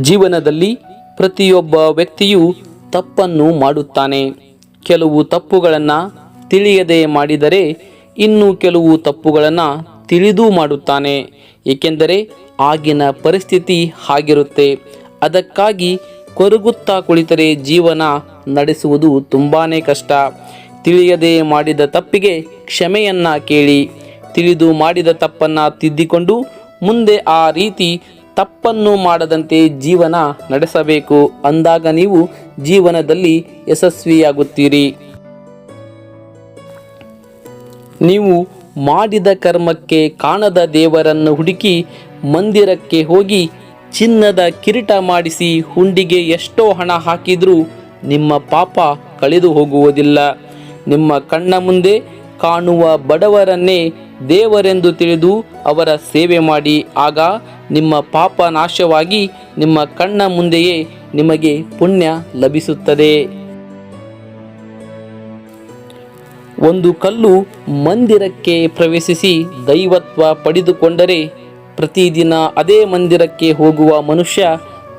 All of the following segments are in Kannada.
ಜೀವನದಲ್ಲಿ ಪ್ರತಿಯೊಬ್ಬ ವ್ಯಕ್ತಿಯು ತಪ್ಪನ್ನು ಮಾಡುತ್ತಾನೆ. ಕೆಲವು ತಪ್ಪುಗಳನ್ನು ತಿಳಿಯದೆ ಮಾಡಿದರೆ ಇನ್ನು ಕೆಲವು ತಪ್ಪುಗಳನ್ನು ತಿಳಿದು ಮಾಡುತ್ತಾನೆ. ಏಕೆಂದರೆ ಆಗಿನ ಪರಿಸ್ಥಿತಿ ಹಾಗಿರುತ್ತೆ. ಅದಕ್ಕಾಗಿ ಕೊರಗುತ್ತಾ ಕುಳಿತರೆ ಜೀವನ ನಡೆಸುವುದು ತುಂಬಾ ಕಷ್ಟ. ತಿಳಿಯದೆ ಮಾಡಿದ ತಪ್ಪಿಗೆ ಕ್ಷಮೆಯನ್ನು ಕೇಳಿ. ತಿಳಿದು ಮಾಡಿದ ತಪ್ಪನ್ನು ತಿದ್ದಿಕೊಂಡು ಮುಂದೆ ಆ ರೀತಿ ತಪ್ಪನ್ನು ಮಾಡದಂತೆ ಜೀವನ ನಡೆಸಬೇಕು ಅಂದಾಗ ನೀವು ಜೀವನದಲ್ಲಿ ಯಶಸ್ವಿಯಾಗುತ್ತೀರಿ. ನೀವು ಮಾಡಿದ ಕರ್ಮಕ್ಕೆ ಕಾಣದ ದೇವರನ್ನು ಹುಡುಕಿ ಮಂದಿರಕ್ಕೆ ಹೋಗಿ ಚಿನ್ನದ ಕಿರೀಟ ಮಾಡಿಸಿ ಹುಂಡಿಗೆ ಎಷ್ಟೋ ಹಣ ಹಾಕಿದರೂ ನಿಮ್ಮ ಪಾಪ ಕಳೆದು ಹೋಗುವುದಿಲ್ಲ ನಿಮ್ಮ ಕಣ್ಣ ಮುಂದೆ ಕಾಣುವ ಬಡವರನ್ನೇ ದೇವರೆಂದು ತಿಳಿದು ಅವರ ಸೇವೆ ಮಾಡಿ, ಆಗ ನಿಮ್ಮ ಪಾಪ ನಾಶವಾಗಿ ನಿಮ್ಮ ಕಣ್ಣ ಮುಂದೆಯೇ ನಿಮಗೆ ಪುಣ್ಯ ಲಭಿಸುತ್ತದೆ. ಒಂದು ಕಲ್ಲು ಮಂದಿರಕ್ಕೆ ಪ್ರವೇಶಿಸಿ ದೈವತ್ವ ಪಡೆದುಕೊಂಡರೆ ಪ್ರತಿದಿನ ಅದೇ ಮಂದಿರಕ್ಕೆ ಹೋಗುವ ಮನುಷ್ಯ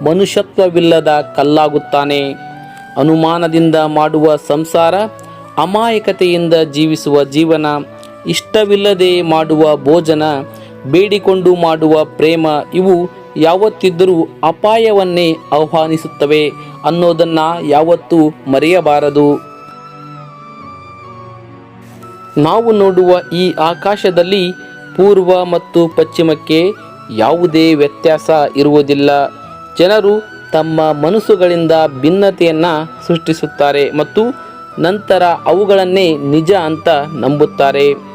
ಮನುಷ್ಯತ್ವವಿಲ್ಲದ ಕಲ್ಲಾಗುತ್ತಾನೆ. ಅನುಮಾನದಿಂದ ಮಾಡುವ ಸಂಸಾರ ಅಮಾಯಕತೆಯಿಂದ ಜೀವಿಸುವ ಜೀವನ ಇಷ್ಟವಿಲ್ಲದೆ ಮಾಡುವ ಭೋಜನ, ಬೇಡಿಕೊಂಡು ಮಾಡುವ ಪ್ರೇಮ, ಇವು ಯಾವತ್ತಿದ್ದರೂ ಅಪಾಯವನ್ನೇ ಆಹ್ವಾನಿಸುತ್ತವೆ ಅನ್ನೋದನ್ನು ಯಾವತ್ತೂ ಮರೆಯಬಾರದು. ನಾವು ನೋಡುವ ಈ ಆಕಾಶದಲ್ಲಿ ಪೂರ್ವ ಮತ್ತು ಪಶ್ಚಿಮಕ್ಕೆ ಯಾವುದೇ ವ್ಯತ್ಯಾಸ ಇರುವುದಿಲ್ಲ. ಜನರು ತಮ್ಮ ಮನಸ್ಸುಗಳಿಂದ ಭಿನ್ನತೆಯನ್ನು ಸೃಷ್ಟಿಸುತ್ತಾರೆ ಮತ್ತು ನಂತರ ಅವುಗಳನ್ನೇ ನಿಜ ಅಂತ ನಂಬುತ್ತಾರೆ.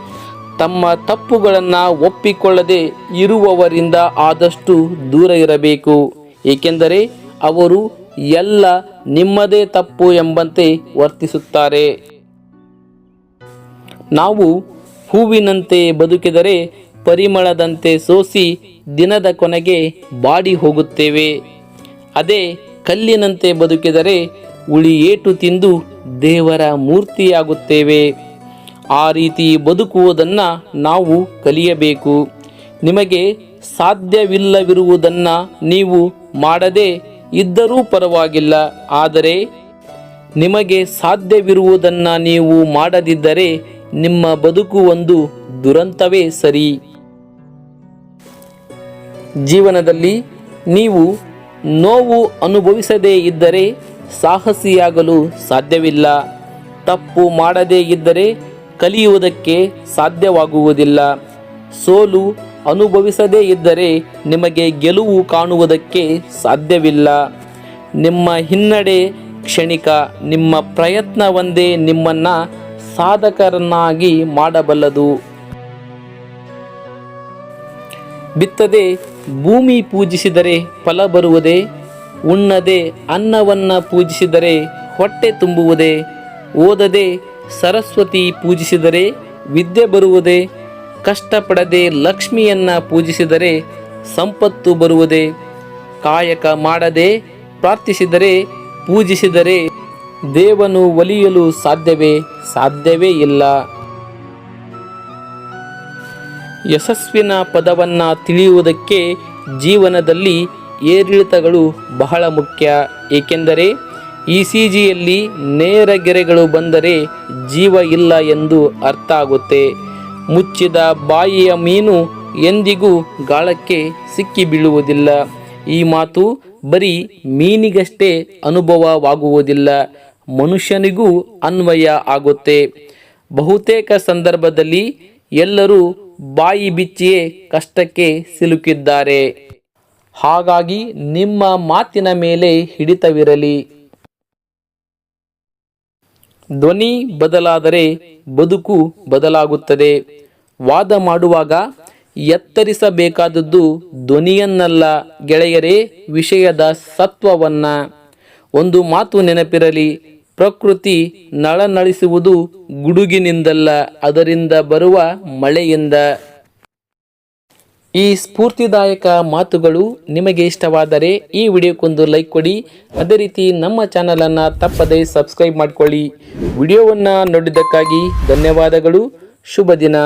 ತಮ್ಮ ತಪ್ಪುಗಳನ್ನು ಒಪ್ಪಿಕೊಳ್ಳದೆ ಇರುವವರಿಂದ ಆದಷ್ಟು ದೂರ ಇರಬೇಕು. ಏಕೆಂದರೆ ಅವರು ಎಲ್ಲ ನಿಮ್ಮದೇ ತಪ್ಪು ಎಂಬಂತೆ ವರ್ತಿಸುತ್ತಾರೆ. ನಾವು ಹೂವಿನಂತೆ ಬದುಕಿದರೆ ಪರಿಮಳದಂತೆ ಸೋಸಿ ದಿನದ ಕೊನೆಗೆ ಬಾಡಿ ಹೋಗುತ್ತೇವೆ. ಅದೇ ಕಲ್ಲಿನಂತೆ ಬದುಕಿದರೆ ಉಳಿಯೇಟು ತಿಂದು ದೇವರ ಮೂರ್ತಿಯಾಗುತ್ತೇವೆ. ಆ ರೀತಿ ಬದುಕುವುದನ್ನು ನಾವು ಕಲಿಯಬೇಕು. ನಿಮಗೆ ಸಾಧ್ಯವಿಲ್ಲವಿರುವುದನ್ನು ನೀವು ಮಾಡದೆ ಇದ್ದರೂ ಪರವಾಗಿಲ್ಲ. ಆದರೆ ನಿಮಗೆ ಸಾಧ್ಯವಿರುವುದನ್ನು ನೀವು ಮಾಡದಿದ್ದರೆ ನಿಮ್ಮ ಬದುಕು ಒಂದು ದುರಂತವೇ ಸರಿ. ಜೀವನದಲ್ಲಿ ನೀವು ನೋವು ಅನುಭವಿಸದೇ ಇದ್ದರೆ ಸಾಹಸಿಯಾಗಲು ಸಾಧ್ಯವಿಲ್ಲ. ತಪ್ಪು ಮಾಡದೇ ಇದ್ದರೆ ಕಲಿಯುವುದಕ್ಕೆ ಸಾಧ್ಯವಾಗುವುದಿಲ್ಲ. ಸೋಲು ಅನುಭವಿಸದೇ ಇದ್ದರೆ ನಿಮಗೆ ಗೆಲುವು ಕಾಣುವುದಕ್ಕೆ ಸಾಧ್ಯವಿಲ್ಲ. ನಿಮ್ಮ ಹಿನ್ನಡೆ ಕ್ಷಣಿಕ, ನಿಮ್ಮ ಪ್ರಯತ್ನ ಒಂದೇ ನಿಮ್ಮನ್ನು ಸಾಧಕರನ್ನಾಗಿ ಮಾಡಬಲ್ಲದು. ಬಿತ್ತದೆ ಭೂಮಿ ಪೂಜಿಸಿದರೆ ಫಲ ಬರುವುದೇ, ಉಣ್ಣದೆ ಅನ್ನವನ್ನು ಪೂಜಿಸಿದರೆ ಹೊಟ್ಟೆ ತುಂಬುವುದೇ, ಓದದೆ ಸರಸ್ವತಿ ಪೂಜಿಸಿದರೆ ವಿದ್ಯೆ ಬರುವುದೇ, ಕಷ್ಟಪಡದೆ ಲಕ್ಷ್ಮಿಯನ್ನ ಪೂಜಿಸಿದರೆ ಸಂಪತ್ತು ಬರುವುದೇ, ಕಾಯಕ ಮಾಡದೆ ಪ್ರಾರ್ಥಿಸಿದರೆ ಪೂಜಿಸಿದರೆ ದೇವನು ಒಲಿಯಲು ಸಾಧ್ಯವೇ? ಸಾಧ್ಯವೇ ಇಲ್ಲ. ಯಶಸ್ವಿನ ಪದವನ್ನು ತಿಳಿಯುವುದಕ್ಕೆ ಜೀವನದಲ್ಲಿ ಏರಿಳಿತಗಳು ಬಹಳ ಮುಖ್ಯ. ಏಕೆಂದರೆ ಇ ಸಿ ಜಿಯಲ್ಲಿ ನೇರ ಗೆರೆಗಳು ಬಂದರೆ ಜೀವ ಇಲ್ಲ ಎಂದು ಅರ್ಥ ಆಗುತ್ತೆ. ಮುಚ್ಚಿದ ಬಾಯಿಯ ಮೀನು ಎಂದಿಗೂ ಗಾಳಕ್ಕೆ ಸಿಕ್ಕಿ ಬೀಳುವುದಿಲ್ಲ. ಈ ಮಾತು ಬರೀ ಮೀನಿಗಷ್ಟೇ ಅನುಭವವಾಗುವುದಿಲ್ಲ. ಮನುಷ್ಯನಿಗೂ ಅನ್ವಯ ಆಗುತ್ತೆ. ಬಹುತೇಕ ಸಂದರ್ಭದಲ್ಲಿ ಎಲ್ಲರೂ ಬಾಯಿ ಬಿಚ್ಚಿಯೇ ಕಷ್ಟಕ್ಕೆ ಸಿಲುಕಿದ್ದಾರೆ. ಹಾಗಾಗಿ ನಿಮ್ಮ ಮಾತಿನ ಮೇಲೆ ಹಿಡಿತವಿರಲಿ. ಧ್ವನಿ ಬದಲಾದರೆ ಬದುಕು ಬದಲಾಗುತ್ತದೆ. ವಾದ ಮಾಡುವಾಗ ಎತ್ತರಿಸಬೇಕಾದದ್ದು ಧ್ವನಿಯನ್ನಲ್ಲ. ಗೆಳೆಯರೇ, ವಿಷಯದ ಸತ್ವವನ್ನ. ಒಂದು ಮಾತು ನೆನಪಿರಲಿ, ಪ್ರಕೃತಿ ನಳನಳಿಸುವುದು ಗುಡುಗಿನಿಂದಲ್ಲ, ಅದರಿಂದ ಬರುವ ಮಳೆಯಿಂದ. ಈ ಸ್ಫೂರ್ತಿದಾಯಕ ಮಾತುಗಳು ನಿಮಗೆ ಇಷ್ಟವಾದರೆ ಈ ವಿಡಿಯೋಕ್ಕೊಂದು ಲೈಕ್ ಕೊಡಿ. ಅದೇ ರೀತಿ ನಮ್ಮ ಚಾನಲನ್ನು ತಪ್ಪದೇ ಸಬ್ಸ್ಕ್ರೈಬ್ ಮಾಡಿಕೊಳ್ಳಿ. ವಿಡಿಯೋವನ್ನು ನೋಡಿದ್ದಕ್ಕಾಗಿ ಧನ್ಯವಾದಗಳು. ಶುಭ ದಿನ.